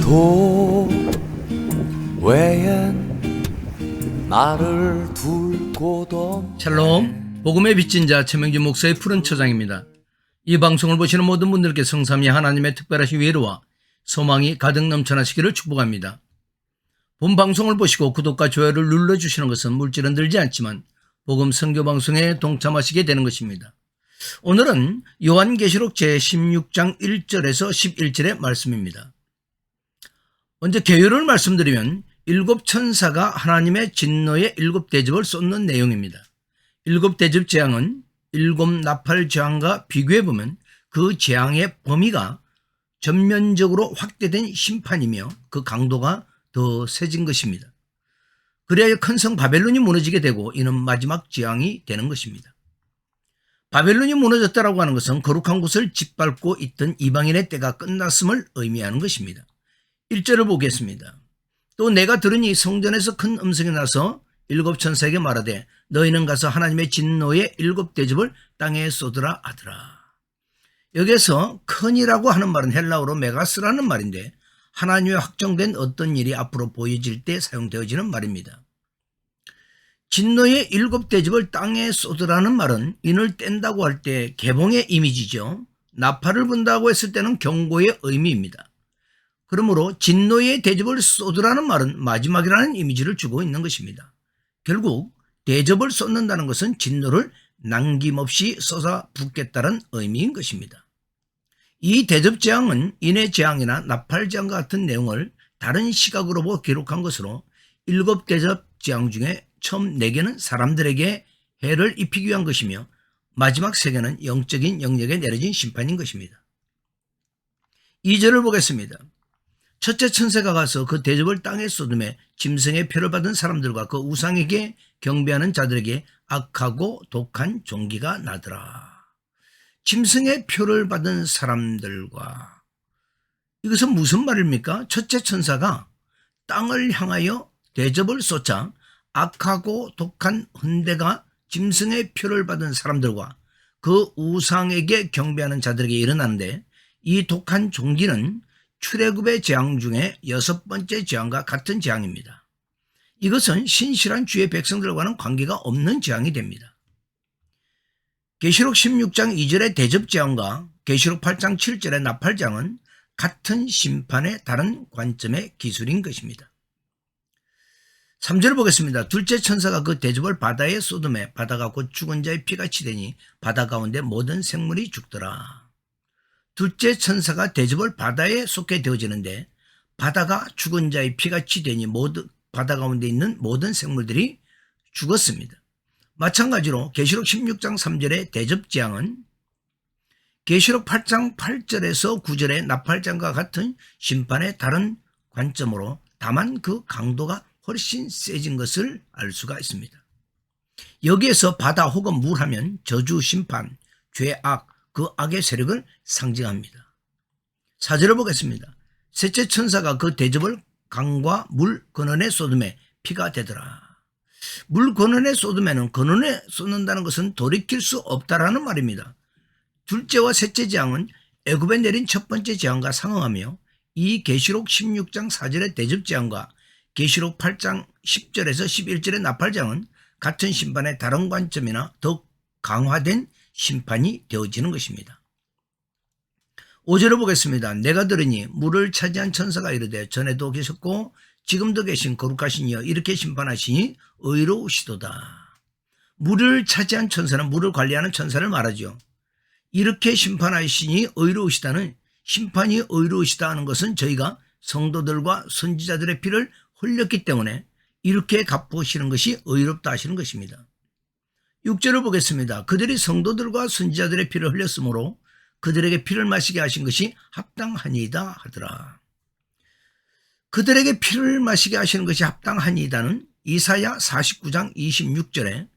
도 외엔 나를 둘 곳 없네 샬롬 복음의 빚진 자 최명진 목사의 푸른 처장입니다. 이 방송을 보시는 모든 분들께 성삼위 하나님의 특별하신 위로와 소망이 가득 넘쳐나시기를 축복합니다. 본 방송을 보시고 구독과 좋아요를 눌러주시는 것은 물질은 들지 않지만 복음 선교 방송에 동참하시게 되는 것입니다. 오늘은 요한계시록 제16장 1절에서 11절의 말씀입니다. 먼저 개요를 말씀드리면 일곱 천사가 하나님의 진노의 일곱 대접을 쏟는 내용입니다. 일곱 대접 재앙은 일곱 나팔 재앙과 비교해 보면 그 재앙의 범위가 전면적으로 확대된 심판이며 그 강도가 더 세진 것입니다. 그래야 큰 성 바벨론이 무너지게 되고 이는 마지막 재앙이 되는 것입니다. 바벨론이 무너졌다라고 하는 것은 거룩한 곳을 짓밟고 있던 이방인의 때가 끝났음을 의미하는 것입니다. 1절을 보겠습니다. 또 내가 들으니 성전에서 큰 음성이 나서 일곱 천사에게 말하되 너희는 가서 하나님의 진노의 일곱 대접을 땅에 쏟으라 하더라. 여기에서 큰이라고 하는 말은 헬라어로 메가스라는 말인데 하나님의 확정된 어떤 일이 앞으로 보여질 때 사용되어지는 말입니다. 진노의 일곱 대접을 땅에 쏟으라는 말은 인을 뗀다고 할 때 개봉의 이미지죠. 나팔을 분다고 했을 때는 경고의 의미입니다. 그러므로 진노의 대접을 쏟으라는 말은 마지막이라는 이미지를 주고 있는 것입니다. 결국 대접을 쏟는다는 것은 진노를 남김없이 쏟아 붓겠다는 의미인 것입니다. 이 대접 재앙은 인의 재앙이나 나팔 재앙과 같은 내용을 다른 시각으로 보고 기록한 것으로 일곱 대접 재앙 중에 처음 네 개는 사람들에게 해를 입히기 위한 것이며 마지막 세 개는 영적인 영역에 내려진 심판인 것입니다. 2절을 보겠습니다. 첫째 천사가 가서 그 대접을 땅에 쏟음에 짐승의 표를 받은 사람들과 그 우상에게 경배하는 자들에게 악하고 독한 종기가 나더라. 짐승의 표를 받은 사람들과 이것은 무슨 말입니까? 첫째 천사가 땅을 향하여 대접을 쏟자 악하고 독한 헌대가 짐승의 표를 받은 사람들과 그 우상에게 경배하는 자들에게 일어나는데 이 독한 종기는 출애굽의 재앙 중에 여섯 번째 재앙과 같은 재앙입니다. 이것은 신실한 주의 백성들과는 관계가 없는 재앙이 됩니다. 계시록 16장 2절의 대접 재앙과 계시록 8장 7절의 나팔 재앙은 같은 심판의 다른 관점의 기술인 것입니다. 3절 보겠습니다. 둘째 천사가 그 대접을 바다에 쏟음에 바다가 곧 죽은 자의 피가 치되니 바다 가운데 모든 생물이 죽더라. 둘째 천사가 대접을 바다에 쏟게 되어지는데 바다가 죽은 자의 피가 치되니 모든 바다 가운데 있는 모든 생물들이 죽었습니다. 마찬가지로 계시록 16장 3절의 대접 재앙은 계시록 8장 8절에서 9절의 나팔장과 같은 심판의 다른 관점으로 다만 그 강도가 훨씬 세진 것을 알 수가 있습니다. 여기에서 바다 혹은 물 하면 저주, 심판, 죄악, 그 악의 세력을 상징합니다. 사절을 보겠습니다. 셋째 천사가 그 대접을 강과 물 근원에 쏟음에 피가 되더라. 물 근원에 쏟음에는 근원에 쏟는다는 것은 돌이킬 수 없다라는 말입니다. 둘째와 셋째 재앙은 애굽에 내린 첫 번째 재앙과 상응하며 이 계시록 16장 4절의 대접 재앙과 계시록 8장 10절에서 11절의 나팔장은 같은 심판의 다른 관점이나 더 강화된 심판이 되어지는 것입니다. 5절을 보겠습니다. 내가 들으니 물을 차지한 천사가 이르되 전에도 계셨고 지금도 계신 거룩하신 이여 이렇게 심판하시니 의로우시도다. 물을 차지한 천사는 물을 관리하는 천사를 말하죠. 이렇게 심판하시니 의로우시다는 심판이 의로우시다 하는 것은 저희가 성도들과 선지자들의 피를 흘렸기 때문에 이렇게 갚으시는 것이 의롭다 하시는 것입니다. 6절을 보겠습니다. 그들이 성도들과 선지자들의 피를 흘렸으므로 그들에게 피를 마시게 하신 것이 합당하니이다 하더라. 그들에게 피를 마시게 하시는 것이 합당하니이다는 이사야 49장 26절에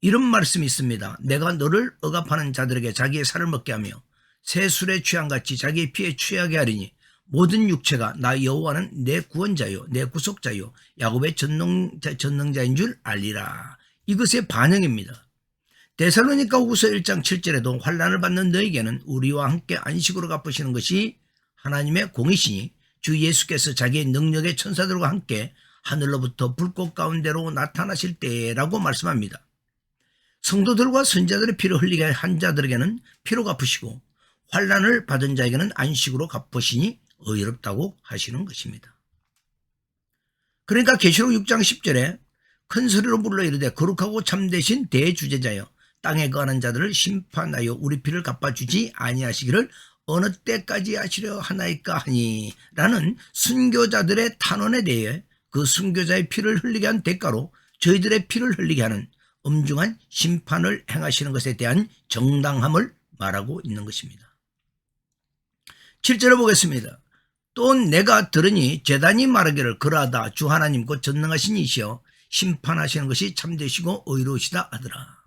이런 말씀이 있습니다. 내가 너를 억압하는 자들에게 자기의 살을 먹게 하며 새 술에 취한같이 자기의 피에 취하게 하리니 모든 육체가 나 여호와는 내 구원자요 내 구속자요 야곱의 전능자, 전능자인 줄 알리라. 이것의 반영입니다. 데살로니가 후서 1장 7절에도 환란을 받는 너에게는 우리와 함께 안식으로 갚으시는 것이 하나님의 공이시니 주 예수께서 자기의 능력의 천사들과 함께 하늘로부터 불꽃 가운데로 나타나실 때라고 말씀합니다. 성도들과 선자들의 피를 흘리게 한 자들에게는 피로 갚으시고 환란을 받은 자에게는 안식으로 갚으시니 의롭다고 하시는 것입니다. 그러니까 계시록 6장 10절에 큰 소리로 불러 이르되 거룩하고 참되신 대주제자여 땅에 거하는 자들을 심판하여 우리 피를 갚아주지 아니하시기를 어느 때까지 하시려 하나이까 하니 라는 순교자들의 탄원에 대해 그 순교자의 피를 흘리게 한 대가로 저희들의 피를 흘리게 하는 엄중한 심판을 행하시는 것에 대한 정당함을 말하고 있는 것입니다. 7절을 보겠습니다. 또 내가 들으니 재단이 말하기를 그러하다 주 하나님 곧 전능하신 이시여 심판하시는 것이 참되시고 의로우시다 하더라.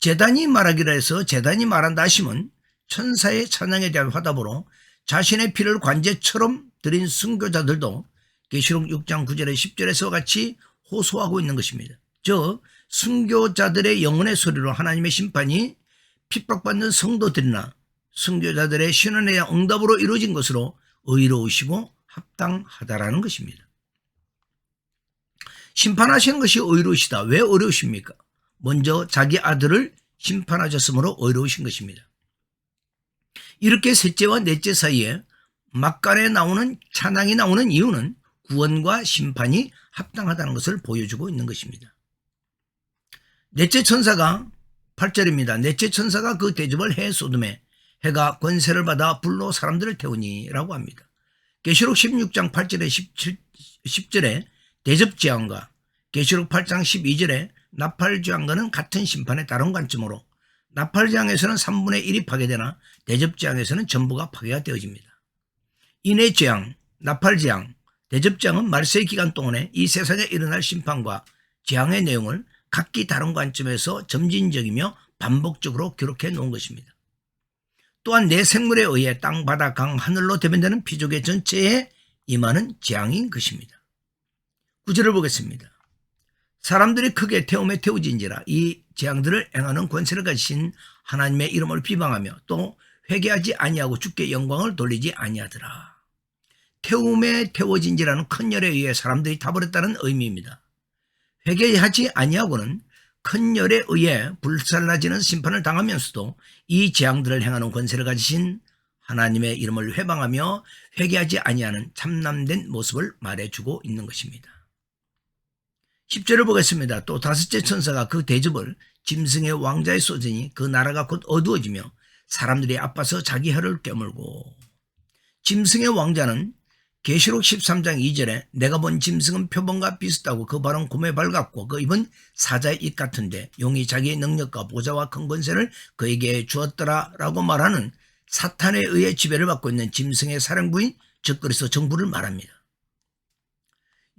재단이 말하기를 해서 재단이 말한다 하시면 천사의 찬양에 대한 화답으로 자신의 피를 관제처럼 드린 순교자들도 계시록 6장 9절에 10절에서 같이 호소하고 있는 것입니다. 저 순교자들의 영혼의 소리로 하나님의 심판이 핍박받는 성도들이나 순교자들의 신원에 응답으로 이루어진 것으로 의로우시고 합당하다라는 것입니다. 심판하시는 것이 의로우시다. 왜 의로우십니까? 먼저 자기 아들을 심판하셨으므로 의로우신 것입니다. 이렇게 셋째와 넷째 사이에 막간에 나오는 찬양이 나오는 이유는 구원과 심판이 합당하다는 것을 보여주고 있는 것입니다. 넷째 천사가 8절입니다. 넷째 천사가 그 대접을 해 쏟음에 해가 권세를 받아 불로 사람들을 태우니라고 합니다. 계시록 16장 8절에 17, 10절에 대접지향과 계시록 8장 12절에 나팔지향과는 같은 심판에 따른 관점으로 나팔지향에서는 3분의 1이 파괴되나 대접지향에서는 전부가 파괴가 되어집니다. 이내 재앙, 나팔지향, 대접지향은 말세의 기간 동안에 이 세상에 일어날 심판과 재앙의 내용을 각기 다른 관점에서 점진적이며 반복적으로 기록해 놓은 것입니다. 또한 내 생물에 의해 땅, 바다, 강, 하늘로 대변되는 피조계 전체에 임하는 재앙인 것입니다. 구절을 보겠습니다. 사람들이 크게 태움에 태우진지라 이 재앙들을 행하는 권세를 가지신 하나님의 이름을 비방하며 또 회개하지 아니하고 주께 영광을 돌리지 아니하더라. 태움에 태워진지라는 큰 열에 의해 사람들이 타버렸다는 의미입니다. 회개하지 아니하고는 큰 열에 의해 불살라지는 심판을 당하면서도 이 재앙들을 행하는 권세를 가지신 하나님의 이름을 회방하며 회개하지 아니하는 참남된 모습을 말해주고 있는 것입니다. 10절을 보겠습니다. 또 다섯째 천사가 그 대접을 짐승의 왕자에 쏟으니 그 나라가 곧 어두워지며 사람들이 아파서 자기 혀를 깨물고 짐승의 왕자는 계시록 13장 2절에 내가 본 짐승은 표범과 비슷하고 그 발은 곰에 밝았고 그 입은 사자의 입 같은데 용이 자기의 능력과 보좌와 큰 권세를 그에게 주었더라 라고 말하는 사탄에 의해 지배를 받고 있는 짐승의 사령부인 즉 그리스도 정부를 말합니다.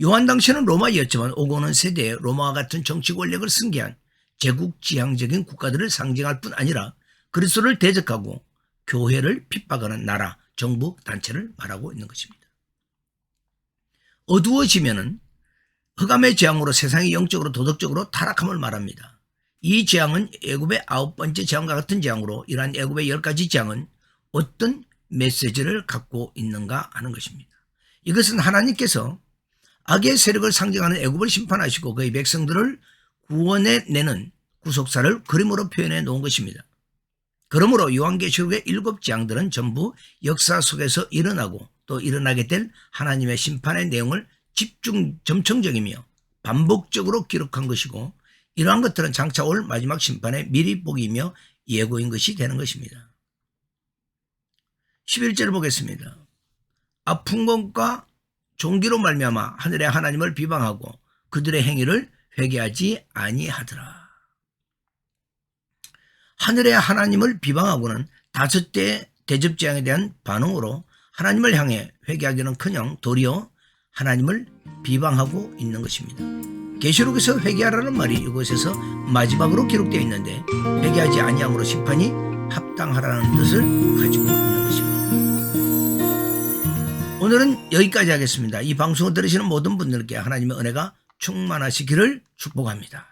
요한 당시는 로마이었지만 오고는 세대에 로마와 같은 정치 권력을 승계한 제국지향적인 국가들을 상징할 뿐 아니라 그리스도를 대적하고 교회를 핍박하는 나라, 정부, 단체를 말하고 있는 것입니다. 어두워지면은 흑암의 재앙으로 세상이 영적으로 도덕적으로 타락함을 말합니다. 이 재앙은 애굽의 아홉 번째 재앙과 같은 재앙으로 이러한 애굽의 열 가지 재앙은 어떤 메시지를 갖고 있는가 하는 것입니다. 이것은 하나님께서 악의 세력을 상징하는 애굽을 심판하시고 그의 백성들을 구원해 내는 구속사를 그림으로 표현해 놓은 것입니다. 그러므로 요한계시록의 일곱 재앙들은 전부 역사 속에서 일어나고 또 일어나게 될 하나님의 심판의 내용을 집중 점청적이며 반복적으로 기록한 것이고 이러한 것들은 장차 올 마지막 심판의 미리 보기이며 예고인 것이 되는 것입니다. 11절을 보겠습니다. 아픈 것과 종기로 말미암아 하늘의 하나님을 비방하고 그들의 행위를 회개하지 아니하더라. 하늘의 하나님을 비방하고는 다섯 대 대접재앙에 대한 반응으로 하나님을 향해 회개하기는커녕 도리어 하나님을 비방하고 있는 것입니다. 계시록에서 회개하라는 말이 이곳에서 마지막으로 기록되어 있는데 회개하지 아니함으로 심판이 합당하라는 뜻을 가지고 있는 것입니다. 오늘은 여기까지 하겠습니다. 이 방송을 들으시는 모든 분들께 하나님의 은혜가 충만하시기를 축복합니다.